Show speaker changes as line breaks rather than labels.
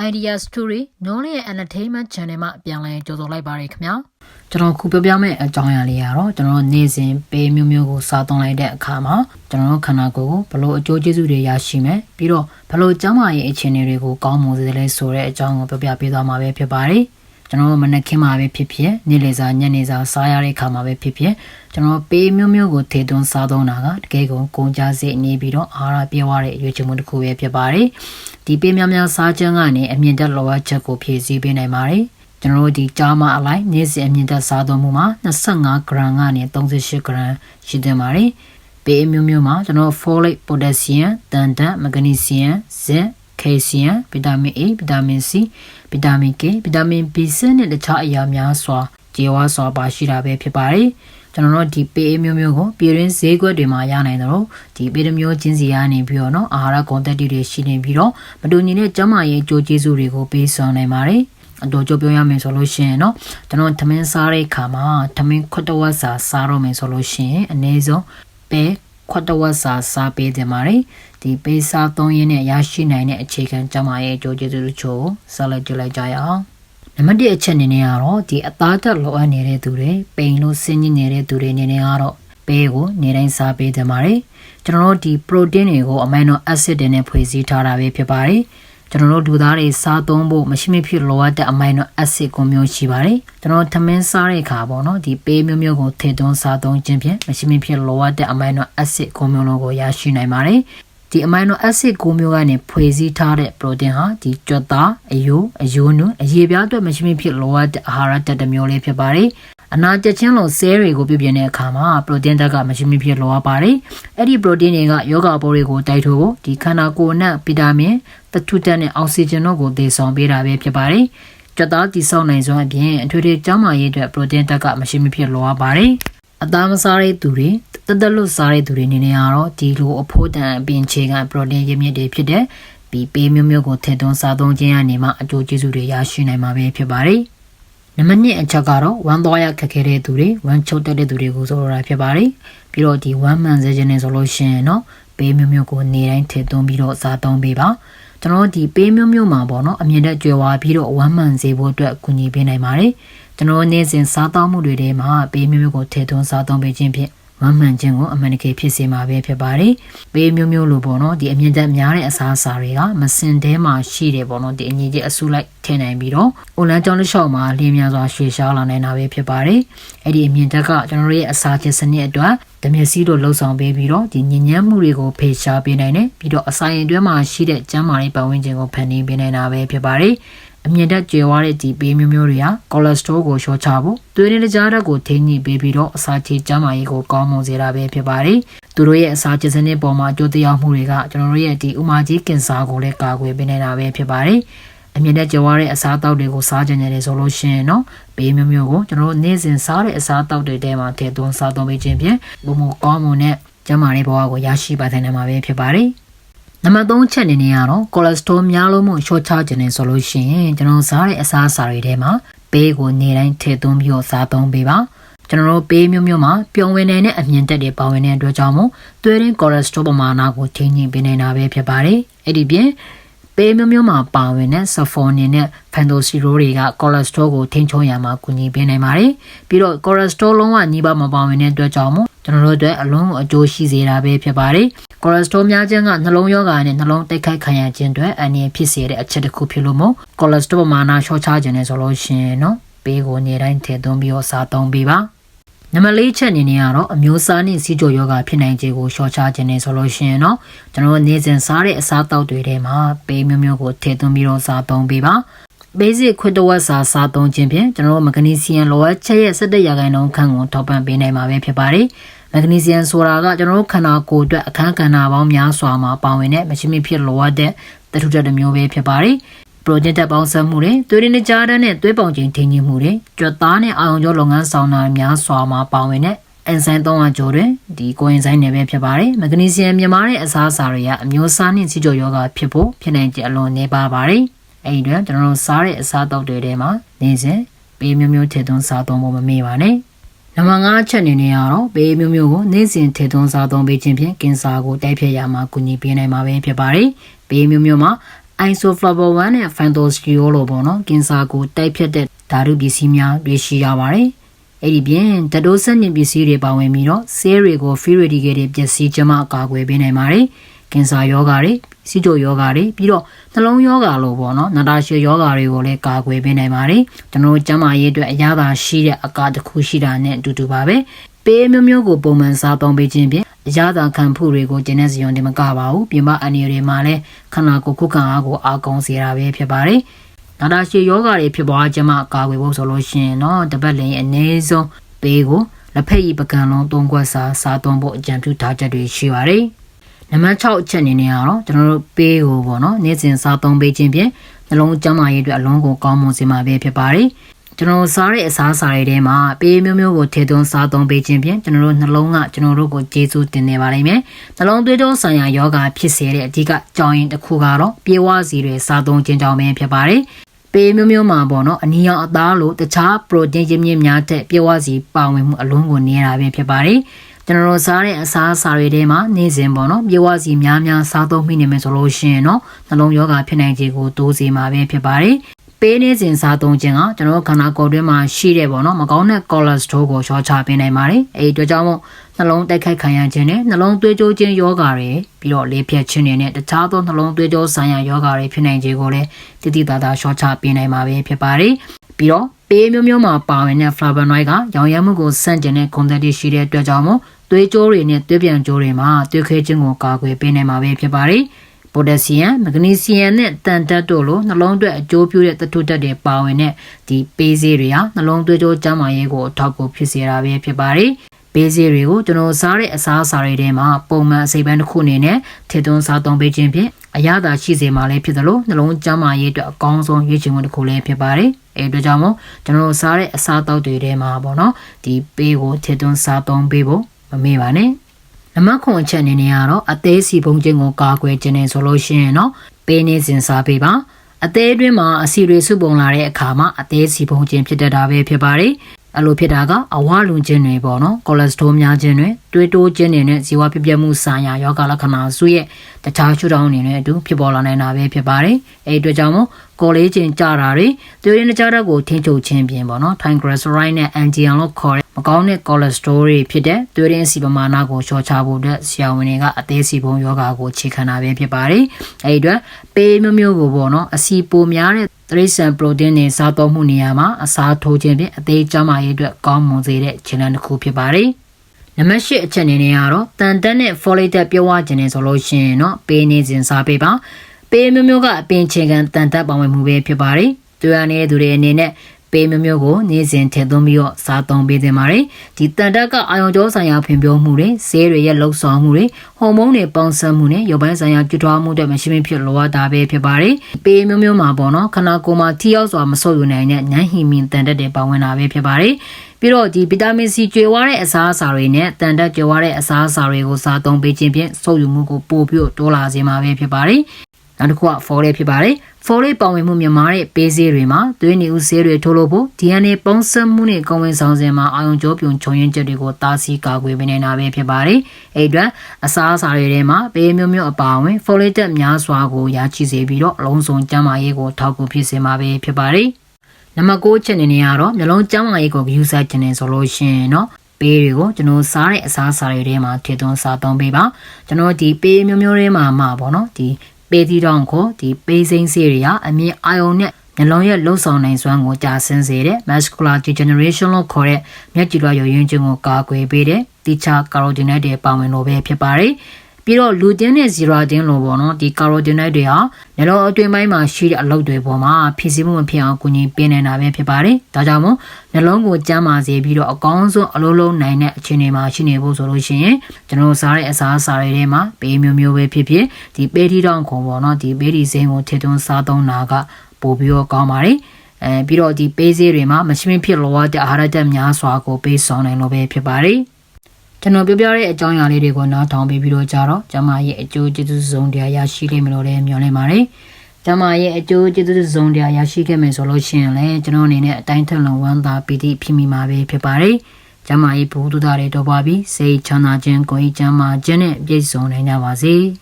Idea Story Knowledge and Entertainment Channel မှာပြန်လည်ကြိုဆိုလိုက်ပါရခင်ဗျာကျွန်တော်ခုပြောပြမယ့်အကြောင်းအရာလေးကတော့ကျွန်တော်နေ့စဉ်ပေးမျိုးမျိုးကိုစားသုံးလိုက်တဲ့အခါမှာကျွန်တော်ခန္ဓာကိုယ်ကိုဘလို့အကျိုးကျေးဇူးတွေရရှိမယ်ပြီးတော့ဘလို့ကျန်းမာရေးအခြေအနေတွေကိုကောင်းမွန်စေလဲဆိုတဲ့အကြောင်းကိုပြောပြပေးသွားမှာပဲဖြစ်ပါတယ် ကျွန်တော်မနက်ခင်းမှာပဲဖြစ်ဖြစ်နေ့လယ်စာညနေစာစားရတဲ့အခါမှာပဲဖြစ်ဖြစ်ကျွန်တော်ပေးမျိုးမျိုးကိုထေသွန်းစားသုံးတာကတကယ်ကိုကုန်ကြစိတ်နေပြီးတော့အာဟာရပြည့်ဝတဲ့ရွေးချယ်မှုတစ်ခုပဲဖြစ်ပါတယ်ဒီပေးများများစားခြင်းကနေအမြင့်တက်လောအပ်ချက်ကိုဖြည့်ဆည်းပေးနိုင်ပါတယ်ကျွန်တော်တို့ဒီကြားမအလိုက်နေ့စဉ်အမြင့်တက်စားသုံးမှုမှာ25 gram ကနေ38 gram ရှိသင့်ပါတယ်ပေးအမျိုးမျိုးမှာကျွန်တော် folate potassium တန်တန် magnesium zinc ကယ်လ်ဆီယမ်ဗီတာမင် A ဗီတာမင် C ဗီတာမင် K ဗီတာမင် B7 နဲ့တခြားအရာများစွာကျေဝါစွာပါရှိတာပဲဖြစ်ပါတယ်ကျွန်တော်တို့ဒီပေးမျိုးမျိုးကိုပြည်ရင်းဈေးကွက်တွေမှာရနိုင်တယ်လို့ဒီပေးတစ်မျိုးချင်းစီရနေပြီးတော့เนาะအာဟာရကွန်တက်တီတွေရှိနေပြီးတော့မတူညီတဲ့ကျန်းမာရေးအကျိုးကျေးဇူးတွေကိုပေးဆောင်နိုင်ပါတယ်အတော်ကြပြောရမယ်ဆိုလို့ရှိရင်เนาะကျွန်တော်သမင်းစားတဲ့အခါမှာသမင်းခွတ်တဝက်စာစားတော့မယ်ဆိုလို့ရှိရင်အနည်းဆုံးပဲခွတ်တဝက်စာစားပေးတယ်ပါတယ် ဒီပေးစားသုံးရင်းနဲ့ရရှိနိုင်တဲ့အခြေခံကျန်းမာရေးအကျိုးကျေးဇူးတို့ချို့ဆက်လက်ကြည့်လိုက်ကြရအောင်နံပါတ်1အချက်အနေနဲ့ကတော့ဒီအသားတက်လိုအပ်နေတဲ့သူတွေပိန်လို့ဆင်းညစ်နေတဲ့သူတွေအနေနဲ့ကတော့ပဲကိုနေတိုင်းစားပေးတယ်ပါတယ်ကျွန်တော်တို့ဒီ protein တွေကို amino acid တွေနဲ့ဖွဲ့စည်းထားတာပဲဖြစ်ပါတယ်ကျွန်တော်တို့လူသားတွေစားသုံးဖို့မရှိမဖြစ်လိုအပ်တဲ့ amino acid ကိုမျိုးရှိပါတယ်ကျွန်တော်ထမင်းစားတဲ့အခါပေါ့နော်ဒီပေးမျိုးမျိုးကိုထည့်သွင်းစားသုံးခြင်းဖြင့်မရှိမဖြစ်လိုအပ်တဲ့ amino acid ကိုမျိုးလုံးကိုရရှိနိုင်ပါတယ် ဒီ amino acid ကိုမျိုးကနေဖွဲ့စည်းထားတဲ့ protein ဟာဒီကြွက်သားအယိုးအယိုးနုအရေပြားအတွက်မရှိမဖြစ်လိုအပ်တဲ့အာဟာရဓာတ်တစ်မျိုးလေးဖြစ်ပါတယ်အနာကျချင်းလုံးဆဲတွေကိုပြုပြင်တဲ့အခါမှာပရိုတင်းဓာတ်ကမရှိမဖြစ်လိုအပ်ပါတယ်။အဲ့ဒီပရိုတင်းတွေကယောဂပိုးတွေကိုတိုက်ထုတ်ဖို့ဒီခန္ဓာကိုယ်နဲ့ဗီတာမင်တထုတက်နဲ့အောက်ဆီဂျင်တို့ကိုသေဆောင်ပေးတာပဲဖြစ်ပါတယ်။ကြွက်သားတိဆောက်နိုင်စွမ်းအပြင်အထွေထွေကျန်းမာရေးအတွက်ပရိုတင်းဓာတ်ကမရှိမဖြစ်လိုအပ်ပါတယ်။ အသားမစားတဲ့သူတွေတသက်လွတ်စားတဲ့သူတွေအနေနဲ့ကတော့ဒီလိုအဖိုးတန်အပင်ခြေခံပရိုတင်းရမြစ်တွေဖြစ်တဲ့ဘီပေးမျိုးမျိုးကိုထည့်သွင်းစားသုံးခြင်းအနေမှာအကျိုးကျေးဇူးတွေရရှိနိုင်မှာပဲဖြစ်ပါတယ်။နံပါတ်2အချက်ကတော့ဝမ်းသွားရခက်ခဲတဲ့သူတွေဝမ်းချုပ်တက်တဲ့သူတွေကိုဆိုလိုတာဖြစ်ပါတယ်။ပြီးတော့ဒီဝမ်းမှန်စေခြင်းနဲ့ဆိုလို့ရှိရင်တော့ပေးမျိုးမျိုးကိုနေတိုင်းထည့်သွင်းပြီးတော့စားသုံးပေးပါ။ကျွန်တော်ဒီပေးမျိုးမျိုးမှာပေါ့နော်အမြင်တက်ကြွယ်ဝပြီးတော့ဝမ်းမှန်စေဖို့အတွက်ကူညီပေးနိုင်ပါတယ်။ ကျွန်တော်နေ့စဉ်စားသောက်မှုတွေထဲမှာပေးမျိုးမျိုးကိုထည့်သွင်းစားသုံးပေးခြင်းဖြင့်ဝမ်းမှန်ခြင်းကိုအမှန်တကယ်ဖြစ်စေမှာပဲဖြစ်ပါတယ်။ပေးမျိုးမျိုးလို့ပေါ့နော်ဒီအမြင့်တက်များတဲ့အစားအစာတွေကမစင်တဲမှာရှိတယ်ပေါ့နော်ဒီအညီကြီးအဆုလိုက်ထည့်နိုင်ပြီးတော့အိုလန်ကျောင်းတစ်လျှောက်မှာလင်းများစွာရွှေရှားလာနိုင်တာပဲဖြစ်ပါတယ်။အဲ့ဒီအမြင့်တက်ကကျွန်တော်တို့ရဲ့အစာချင်းစနစ်အတွက်ဓမျက်စီးတို့လှုပ်ဆောင်ပေးပြီးတော့ဒီညဉ့်ညမ်းမှုတွေကိုဖေရှားပေးနိုင်တယ်ပြီးတော့အစာရင်တွဲမှာရှိတဲ့ကျန်းမာရေးပတ်ဝန်းကျင်ကိုဖန်တီးပေးနိုင်တာပဲဖြစ်ပါတယ်။ အမြင့်တက်ကျွယ်ဝတဲ့ဒီပေးမျိုးမျိုးတွေဟာကိုလက်စထရောကိုလျှော့ချဖို့သွေးရင်းကြားဓာတ်ကိုထိန်းညှိပေးပြီးတော့အစာချေကျန်းမာရေးကိုကောင်းမွန်စေတာပဲဖြစ်ပါတယ်။သူတို့ရဲ့အစာချေစနစ်ပေါ်မှာအကျိုးသက်ရောက်မှုတွေကကျွန်တော်တို့ရဲ့ဒီဥမာကြီးကင်ဆာကိုလည်းကာကွယ်ပေးနေတာပဲဖြစ်ပါတယ်။အမြင့်တက်ကြွားတဲ့အစားအသောက်တွေကိုစားကြတယ်ဆိုလို့ရှိရင်တော့ဘေးမျိုးမျိုးကိုကျွန်တော်တို့နေ့စဉ်စားတဲ့အစားအသောက်တွေထဲမှာထည့်သွင်းစားသုံးပေးခြင်းဖြင့်ဘုံမကောင်းမွန်တဲ့ကျန်းမာရေးဘဝကိုရရှိပါနိုင်မှာပဲဖြစ်ပါတယ်။ နံပါတ်3ချက်အနေနဲ့ကတော့ကိုလက်စထရောများလို့မို့ရှော့ချခြင်းနဲ့ဆိုလို့ရှိရင်ကျွန်တော်စားတဲ့အစားအစာတွေထဲမှာပေးကိုနေတိုင်းထည့်သွင်းပြီးတော့စားသုံးပေးပါကျွန်တော်တို့ပေးမျိုးမျိုးမှာပျော်ဝင်နေတဲ့အမြင်တက်တွေပါဝင်တဲ့အတွက်ကြောင့်မို့သွေးရင်းကိုလက်စထရောပမာဏကိုထိန်းညှိပေးနေတာပဲဖြစ်ပါတယ်အဲ့ဒီပြင် ပေးမျိုးမျိုးမှာပါဝင်တဲ့ဆဖော်နီနဲ့ဖန်တိုစီရိုတွေကကိုလက်စထရောကိုထိန်းချုပ်ရမှာကူညီပေးနိုင်ပါတယ်ပြီးတော့ကိုလက်စထရောလုံးဝညီးပါမပါဝင်တဲ့အတွက်ကြောင့်မို့ကျွန်တော်တို့အတွက်အလုံးအကျိုးရှိစေတာပဲဖြစ်ပါတယ်ကိုလက်စထရောများခြင်းကနှလုံးရောဂါနဲ့နှလုံးတိုက်ခိုက်ခံရခြင်းတွေအန္တရာယ်ဖြစ်စေတဲ့အချက်တစ်ခုဖြစ်လို့မို့ကိုလက်စထရောမာနာလျှော့ချခြင်းနဲ့ဆိုလို့ရှိရင်နော်ပေးကိုနေတိုင်းထည့်သွင်းပြီးတော့စားသုံးပေးပါ နံပါတ်၄ချက်အနေနဲ့ကတော့အမျိုးအစားနဲ့စီးကြောယောဂဖြစ်နိုင်ခြေကိုလျှော့ချခြင်းနဲ့ဆိုလို့ရှိရင်တော့ကျွန်တော်နေ့စဉ်စားတဲ့အစားအသောက်တွေထဲမှာပေးမျိုးမျိုးကိုထည့်သွင်းပြီးတော့စားသုံးပေးပါ basic ခွတ်တဝက်စာစားသုံးခြင်းဖြင့်ကျွန်တော်တို့မဂနီဆီယမ်လိုအပ်ချက်ရဲ့17ရာခိုင်နှုန်းခန့်ကိုထောက်ပံ့ပေးနိုင်မှာပဲဖြစ်ပါတယ်မက်ဂနီဆီယမ်ဆိုတာကကျွန်တော်တို့ခန္ဓာကိုယ်အတွက်အခန်းကဏ္ဍပေါင်းများစွာမှာပါဝင်တဲ့မရှိမဖြစ်လိုအပ်တဲ့တထုတက်တစ်မျိုးပဲဖြစ်ပါတယ်။ project တက်ပေါင်းစပ်မှုတွေသွေးရင်းကြားတန်းနဲ့သွေးပေါင်ချိန်ထိန်းခြင်းမှုတွေကြွက်သားနဲ့အာရုံကြောလုပ်ငန်းဆောင်တာများစွာမှာပါဝင်တဲ့အန်ဆိုင်300ကျော်တွင်ဒီကိုအင်ဆိုင်နယ်ပဲဖြစ်ပါတယ်။မက်ဂနီဆီယမ်မြန်မာတဲ့အစားအစာတွေကအမျိုးအစားနဲ့စီကြောယောဂဖြစ်ဖို့ဖြစ်နိုင်ကြအလွန်နေပါပါတယ်။အဲဒီတော့ကျွန်တော်တို့စားတဲ့အစားအသောက်တွေထဲမှာနေစဉ်ပေးမျိုးမျိုးထည့်သွင်းစားသုံးဖို့မမေ့ပါနဲ့။နံပါတ်5ချက်အနေနဲ့ကတော့ဘေးမျိုးမျိုးကိုနေ့စဉ်ထည့်သွင်းစားသုံးပေးခြင်းဖြင့်ကင်ဆာကိုတိုက်ဖျက်ရမှာကူညီပေးနိုင်မှာပဲဖြစ်ပါတယ်။ဘေးမျိုးမျိုးမှာ isoflavone နဲ့ phentostiol လို့ပေါ့နော်ကင်ဆာကိုတိုက်ဖြတ်တဲ့ဓာတုပစ္စည်းများတွေ့ရှိရပါတယ်။အဲ့ဒီပြင်ဓာတုဆက်ညစ်ပစ္စည်းတွေပါဝင်ပြီးတော့ဆေးတွေကို free radical တွေပျက်စီးခြင်းမှကာကွယ်ပေးနိုင်ပါတယ်။ကင်ဆာယောဂါတွေစီတိုယောဂါတွေပြီးတော့နှလုံးယောဂါလို့ပေါ့နော်နာတာရှည်ယောဂါတွေကိုလည်းကာကွယ်ပေးနိုင်ပါတယ်ကျွန်တော်တို့ကျန်းမာရေးအတွက်အရသာရှိတဲ့အကာတစ်ခုရှိတာနဲ့အတူတူပါပဲပေးမျိုးမျိုးကိုပုံမှန်စားသုံးပေးခြင်းဖြင့်အ ရသာခံဖို့တွေကိုကျင်းတဲ့စီယုံတင်မကပါဘူးပြင်ပအန်ရီတွေမှာလည်းခန္ဓာကိုယ်ခုခံအားကိုအားကောင်းစေတာပဲဖြစ်ပါတယ်နာတာရှည်ယောဂါတွေဖြစ်ပွားခြင်းမှကာကွယ်ဖို့ဆိုလို့ရှိရင်တော့တပတ်လင်းအနည်းဆုံးပေးကိုလက်ဖက်ရည်ပကံလုံးသုံးခွက်စာစားသုံးဖို့အကြံပြုထားချက်တွေရှိပါတယ်နံပါတ်6အချက်အနေနဲ့ကတော့ကျွန်တော်တို့ပေးကိုပေါ့နော်နေ့စဉ်စားသုံးပေးခြင်းဖြင့်နှလုံးကျန်းမာရေးအတွက်အလုံးကိုကောင်းမွန်စေမှာပဲဖြစ်ပါတယ် ကျွန်တော်စားတဲ့အစားအစာတွေထဲမှာပေးမျိုးမျိုးကိုထည့်သွင်းစားသုံးပေးခြင်းဖြင့်ကျွန်တော်တို့နှလုံးကကျွန်တော်တို့ကိုကျေးဇူးတင်နေပါလိမ့်မယ်နှလုံးသွေးကြောဆိုင်ရာယောဂဖြစ်စေတဲ့အဓိကကြောင်းရင်းတစ်ခုကတော့ပြေဝစီတွေစားသုံးခြင်းကြောင့်ပဲဖြစ်ပါတယ်ပေးမျိုးမျိုးမှာပေါ့နော်အနီရောင်အသားလိုတခြားပရိုတင်းရင်းမြစ်များတဲ့ပြေဝစီပါဝင်မှုအလုံးကိုနေတာပဲဖြစ်ပါတယ်ကျွန်တော်တို့စားတဲ့အစားအစာတွေထဲမှာနေ့စဉ်ပေါ့နော်ပြေဝစီများများစားသုံးမိနေမယ်ဆိုလို့ရှိရင်တော့နှလုံးယောဂဖြစ်နိုင်ခြေကိုတိုးစေမှာပဲဖြစ်ပါတယ် ပေးနေစဉ်စားသုံးခြင်းကကျွန်တော်တို့ခန္ဓာကိုယ်တွင်းမှာရှိတဲ့ပေါ့နော်မကောင်းတဲ့ cholesterol ကိုလျှော့ချပေးနိုင်ပါတယ်အဲဒီအတွက်ကြောင့်မို့နှလုံးတိုက်ခိုက်ခံရခြင်းနဲ့နှလုံးသွေးကြိုးခြင်းယောဂါတွေပြီးတော့လေဖြတ်ခြင်းတွေနဲ့တခြားသောနှလုံးသွေးကြိုးဆိုင်ရာယောဂါတွေဖြစ်နိုင်ခြေကိုလည်းတတိတာတာလျှော့ချပေးနိုင်မှာပဲဖြစ်ပါတယ်ပြီးတော့ပေးမျိုးမျိုးမှာပါဝင်တဲ့ flavonoid ကရောင်ရမ်းမှုကိုစန့်ကျင်တဲ့ content ရှိတဲ့အတွက်ကြောင့်မို့သွေးကြိုးတွေနဲ့သွေးပြန်ကြိုးတွေမှာသွေးခဲခြင်းကိုကာကွယ်ပေးနိုင်မှာပဲဖြစ်ပါတယ်။ ပိုတက်ဆီယမ်မဂနီဆီယမ်နဲ့တန်တက်တို့လိုနှလုံးအတွက်အကျိုးပြုတဲ့သတ္တုဓာတ်တွေပါဝင်တဲ့ဒီပေးစေးတွေဟာနှလုံးသွေးကြိုးကျန်းမာရေးကိုအထောက်အကူဖြစ်စေတာပဲဖြစ်ပါတယ်။ပေးစေးတွေကိုကျွန်တော်စားတဲ့အစားအစာတွေထဲမှာပုံမှန်အစိပ်ပိုင်းတစ်ခုအနေနဲ့ထည့်သွင်းစားသုံးပေးခြင်းဖြင့်အရသာရှိစေမှာလည်းဖြစ်သလိုနှလုံးကျန်းမာရေးအတွက်အကောင်းဆုံးရွေးချယ်မှုတစ်ခုလည်းဖြစ်ပါတယ်။အဲအတွက်ကြောင့်မို့ကျွန်တော်စားတဲ့အစားအသောက်တွေထဲမှာပေါ့နော်ဒီပေးကိုထည့်သွင်းစားသုံးပေးဖို့မမေ့ပါနဲ့ နမခွန်အချက်အနေနဲ့ကတော့အသေးစီပုံချင်းကိုကာကွယ်ခြင်းနဲ့ဆိုလို့ရှိရင်တော့ပေးနေစဉ်စားပေးပါအသေးအတွင်းမှာအစီတွေစုပုံလာတဲ့အခါမှာအသေးစီပုံချင်းဖြစ်တတ်တာပဲဖြစ်ပါတယ်အဲ့လိုဖြစ်တာကအဝလွန်ခြင်းတွေပေါ့နော်ကိုလက်စထရိုများခြင်းတွေတွေးတိုးခြင်းတွေနဲ့ဇီဝပြပြမှုဆိုင်ရာယောဂလက္ခဏာစုရဲ့တခြားရှုထောင့်တွေနဲ့အတူဖြစ်ပေါ်လာနိုင်တာပဲဖြစ်ပါတယ်အဲ့ဒီအတွက်ကြောင့်မို့ကော်လေးခြင်းကြတာတွေသွေးရင်းကြတာကိုထိန်းချုပ်ခြင်းပြင်ပေါ့နော် triglyceride နဲ့ NGN လို့ခေါ်တဲ့ မကောင်းတဲ့ cholesterol တွေဖြစ်တဲ့သွေးရင်းစီပမာဏကိုလျှော့ချဖို့အတွက်ဆရာဝန်တွေကအသေးစီပုံယောဂါကိုခြေခံတာပဲဖြစ်ပါတယ်အဲ့ဒီအတွက်ပေးမျိုးမျိုးကိုပေါ့နော်အစီပိုများတဲ့တရိษံပရိုတင်းတွေစားသုံးမှုနေရာမှာအစားထိုးခြင်းဖြင့်အသေးကျန်းမာရေးအတွက်ကောင်းမွန်စေတဲ့ခြေလှမ်းတစ်ခုဖြစ်ပါတယ်နံပါတ်၈အချက်အနေနဲ့ကတော့တန်တက်နဲ့ folate ပြောဝခြင်းနေဆိုလို့ရှိရင်တော့ပေးနေစဉ်စားပေးပါပေးမျိုးမျိုးကအပင်ချေခံတန်တက်ပါဝင်မှုပဲဖြစ်ပါတယ်တွေ့ရနေတဲ့သူတွေအနေနဲ့ ပေးမျိုးမျိုးကိုနေ့စဉ်ထည့်သွင်းပြီးတော့စားသုံးပေးသင့်ပါတယ်ဒီတန်တက်ကအာယုံကြောဆိုင်ရာဖွံ့ဖြိုးမှုတွေဆေးတွေရဲ့လှုပ်ဆောင်မှုတွေဟော်မုန်းတွေပေါင်းစပ်မှုနဲ့ရုပ်ပိုင်းဆိုင်ရာကျွတ်ထွားမှုတွေမရှိမဖြစ်လိုအပ်တာပဲဖြစ်ပါတယ်ပေးမျိုးမျိုးမှာပေါ့နော်ခန္ဓာကိုယ်မှာထိရောက်စွာမဆုပ်ယူနိုင်တဲ့ညှဟီမင်တန်တက်တွေပါဝင်တာပဲဖြစ်ပါတယ်ပြီးတော့ဒီဗီတာမင်စီကျွေဝါးတဲ့အစားအစာတွေနဲ့တန်တက်ကျွေဝါးတဲ့အစားအစာတွေကိုစားသုံးပေးခြင်းဖြင့်ဆုပ်ယူမှုကိုပိုပြီးတိုးလာစေမှာပဲဖြစ်ပါတယ် နောက်တစ်ခုက folate ဖြစ်ပါတယ် folate ပါဝင်မှုမြင့်မားတဲ့ပေးဆေးတွေမှာသွေးနေဦးဆေးတွေထုတ်လုပ်ဖို့ DNA ပေါင်းစပ်မှုနဲ့ကောင်းဝင်ဆောင်စဉ်မှာအာရုံကြောပြုံချုံရင်းချက်တွေကိုတားဆီးကာကွယ်ပေးနေတာပဲဖြစ်ပါတယ်အဲ့အတွက်အစားအစာတွေထဲမှာပေးမျိုးမျိုးအပါအဝင် folate တက်များစွာကိုရရှိစေပြီးတော့အလုံးစုံကျန်းမာရေးကိုထောက်ကူဖြစ်စေမှာပဲဖြစ်ပါတယ်နံပါတ်6ချက်အနေနဲ့ကတော့မျိုးလုံးကျန်းမာရေးကိုဂရုစိုက်ခြင်းနဲ့ဆိုလို့ရှိရင်တော့ပေးတွေကိုကျွန်တော်စားတဲ့အစားအစာတွေထဲမှာထည့်သွင်းစားသုံးပေးပါကျွန်တော်ဒီပေးမျိုးမျိုးတွေမှာမှာပေါ့နော်ဒီ ပေးသီးတောင်ကိုဒီပေးစိမ့်စေးတွေဟာအမြင့်အာယုံနဲ့နှလုံးရဲ့လှုပ်ဆောင်နိုင်စွမ်းကိုကြာဆင်းစေတဲ့ muscular degeneration လို့ခေါ်တဲ့မျက်ကြည်လွှာရုံရင်းခြင်းကိုကာကွယ်ပေးတဲ့တိချာ carotenoid တွေပါဝင်လို့ပဲဖြစ်ပါတယ်။ ပြီးတော့လူတင်းနဲ့ဇီရာတင်းလို့ပေါ့နော်ဒီ carotenoid တွေဟာနှလုံးအတွင်းပိုင်းမှာရှိတဲ့အလုပ်တွေပေါ်မှာဖြစ်စီမှုမဖြစ်အောင်ကူညီပေးနေတာပဲဖြစ်ပါတယ်။ဒါကြောင့်မို့နှလုံးကိုကျန်းမာစေပြီးတော့အကောင်းဆုံးအလုံးလုံးနိုင်တဲ့အခြေအနေမှာရှိနေဖို့ဆိုလို့ရှိရင်ကျွန်တော်စားတဲ့အစားအစာတွေထဲမှာပေးမျိုးမျိုးပဲဖြစ်ဖြစ်ဒီပေးထီတောင်ခုံပေါ့နော်ဒီပေးဒီစိမ်းကိုထည့်သွင်းစားသုံးတာကပိုပြီးတော့ကောင်းပါတယ်။အဲပြီးတော့ဒီပေးစေးတွေမှာမရှိမဖြစ်လောတဲ့အာဟာရဓာတ်များစွာကိုပေးဆောင်နိုင်လို့ပဲဖြစ်ပါတယ်။ ကျွန်တော်ပြောပြတဲ့အကြောင်းအရာလေးတွေကိုနားထောင်ပြီးပြီးတော့ကြတော့ကျမရဲ့အကျိုးကျေးဇူးစုံတရားရရှိလိမ့်မယ်လို့လည်းမျှော်လင့်ပါတယ်။ကျမရဲ့အကျိုးကျေးဇူးစုံတရားရရှိခဲ့မယ်ဆိုလို့ရှိရင်လည်းကျွန်တော်အနေနဲ့အတိုင်းထက်လုံဝမ်းသာပီတိဖြစ်မိမှာပဲဖြစ်ပါတယ်။ကျမရဲ့ဘုဒ္ဓတာတွေတော့ပါပြီ။စိတ်ချမ်းသာခြင်းကိုယ်ချမ်းသာခြင်းနဲ့ပြည့်စုံနိုင်ကြပါစေ။